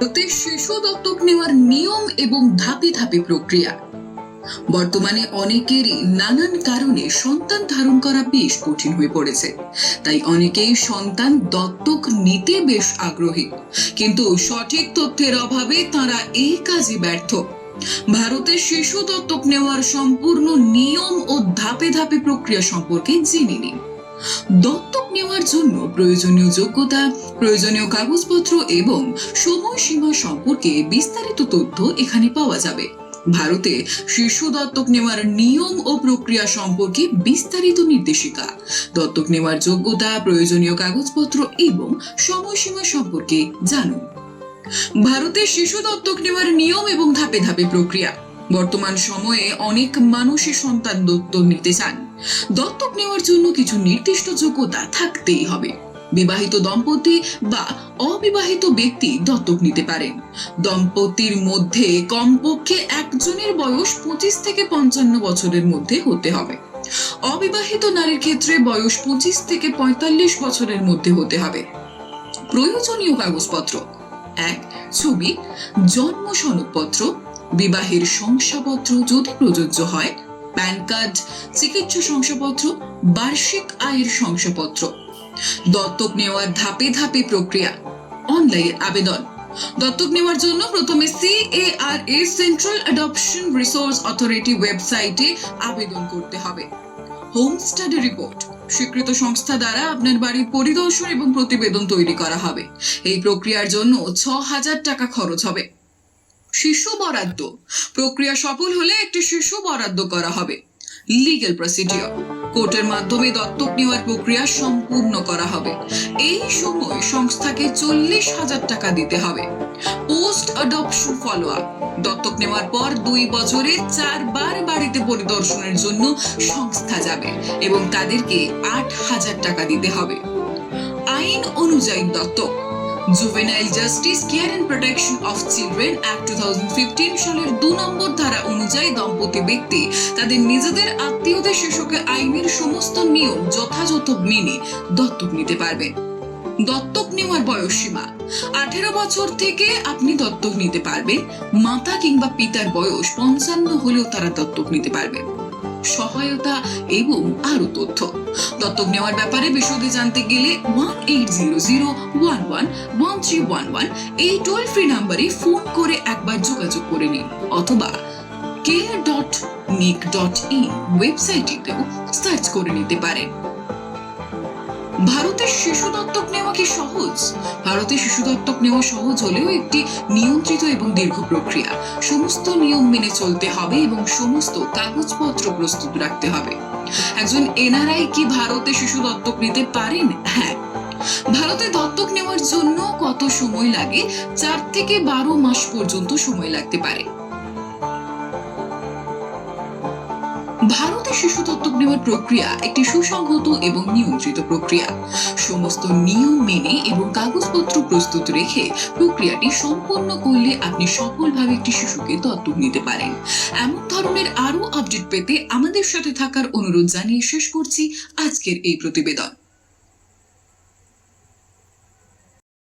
ভারতে শিশু দত্তক নেওয়ার নিয়ম এবং ধাপে ধাপে প্রক্রিয়া। বর্তমানে অনেকেরই নানান কারণে সন্তান ধারণ করা বেশ কঠিন হয়ে পড়েছে। তাই অনেকেই সন্তান দত্তক নিতে বেশ আগ্রহী। কিন্তু সঠিক তথ্যের অভাবে তারা এই কাজে ব্যর্থ। ভারতে শিশু দত্তক নেওয়ার সম্পূর্ণ নিয়ম ও ধাপে ধাপে প্রক্রিয়া সম্পর্কে জেনে নিন। দত্তক নেওয়ার জন্য প্রয়োজনীয় যোগ্যতা, প্রয়োজনীয় কাগজপত্র এবং সময়সীমা সম্পর্কে বিস্তারিত তথ্য এখানে পাওয়া যাবে। ভারতে শিশু দত্তক নেওয়ার নিয়ম ও প্রক্রিয়া সম্পর্কে বিস্তারিত নির্দেশিকা। দত্তক নেওয়ার যোগ্যতা, প্রয়োজনীয় কাগজপত্র এবং সময়সীমা সম্পর্কে জানুন। ভারতে শিশু দত্তক নেওয়ার নিয়ম এবং ধাপে ধাপে প্রক্রিয়া। বর্তমান সময়ে অনেক মানুষই সন্তান দত্তক নিতে চান। দত্তক নেওয়ার জন্য কিছু নির্দিষ্ট যোগ্যতা থাকতেই হবে। বিবাহিত দম্পতি বা অবিবাহিত ব্যক্তি দত্তক নিতে পারেন। দম্পতির মধ্যে কমপক্ষে একজনের বয়স পঁচিশ থেকে পঞ্চান্ন বছরের মধ্যে হতে হবে। অবিবাহিত নারীর ক্ষেত্রে বয়স পঁচিশ থেকে পঁয়তাল্লিশ বছরের মধ্যে হতে হবে। প্রয়োজনীয় কাগজপত্র। এক, ছবি, জন্ম সনদপত্র। বিবাহের শংসাপত্র যদি প্রযোজ্য হয় প্যান কার্ড, চিকিৎসা শংসাপত্র, বার্ষিক আয়ের শংসাপত্র। দত্তক নেওয়ার ধাপে ধাপে প্রক্রিয়া, অনলাইন আবেদন। দত্তক নেওয়ার জন্য প্রথমে CARA central adoption resource authority ওয়েবসাইটে আবেদন করতে হবে। হোম স্টাডি রিপোর্ট স্বীকৃত সংস্থা দ্বারা আপনার বাড়ির পরিদর্শন এবং প্রতিবেদন তৈরি করা হবে। এই প্রক্রিয়ার জন্য ছ হাজার টাকা খরচ হবে। শিশু বরাদ্দ। প্রক্রিয়া সফল হলে একটি শিশু বরাদ্দ করা হবে। লিগ্যাল প্রসিডিওর কোর্টের মাধ্যমে দত্তক নেওয়ার প্রক্রিয়া সম্পূর্ণ করা হবে। এই সময় সংস্থাকে চল্লিশ হাজার টাকা দিতে হবে। পোস্ট অ্যাডপশন ফলো আপ দত্তক নেওয়ার পর দুই বছরে চারবার বাড়িতে পরিদর্শনের জন্য সংস্থা যাবে এবং তাদেরকে আট হাজার টাকা দিতে হবে। আইন অনুযায়ী দত্তক। Juvenile justice care and protection of children act two সালের দু নম্বর ধারা অনুযায়ী দম্পতি ব্যক্তি তাদের নিজেদের আত্মীয়দের শিশুকে আইনের সমস্ত নিয়ম যথাযথ মেনে দত্তক নিতে পারবে দত্তক নেওয়ার বয়স সীমা আঠেরো বছর থেকে আপনি দত্তক নিতে পারবেন। মাতা কিংবা পিতার বয়স পঞ্চান্ন হলেও তারা দত্তক নিতে পারবেন সহায়তা এবং আরও তথ্য। দত্তক নেওয়ার ব্যাপারে বিশদে জানতে গেলে one eight zero zero one one one three one one এই টোল ফ্রি নাম্বারে ফোন করে একবার যোগাযোগ করে নিন অথবা care dot nic dot in ওয়েবসাইটটিতেও search করে নিতে পারেন। ভারতের শিশু দত্তক নেওয়া কি সহজ? ভারতে শিশু দত্তক নেওয়া সহজ হলেও একটি নিয়ন্ত্রিত এবং দীর্ঘ প্রক্রিয়া। সমস্ত নিয়ম মেনে চলতে হবে এবং সমস্ত কাগজপত্র প্রস্তুত রাখতে হবে। একজন এনআরআই কি ভারতে শিশু দত্তক নিতে পারেন? হ্যাঁ। ভারতে দত্তক নেওয়ার জন্য কত সময় লাগে? চার থেকে বারো মাস পর্যন্ত সময় লাগতে পারে। ভারতে শিশু দত্তক নেওয়ার প্রক্রিয়া একটি সুসংহত এবং নিয়ন্ত্রিত প্রক্রিয়া। সমস্ত নিয়ম মেনে এবং কাগজপত্র প্রস্তুত রেখে প্রক্রিয়াটি সম্পন্ন করলে আপনি সফলভাবে একটি শিশুকে দত্তক নিতে পারেন। এমন ধরনের আরও আপডেট পেতে আমাদের সাথে থাকার অনুরোধ জানিয়ে শেষ করছি আজকের এই প্রতিবেদন।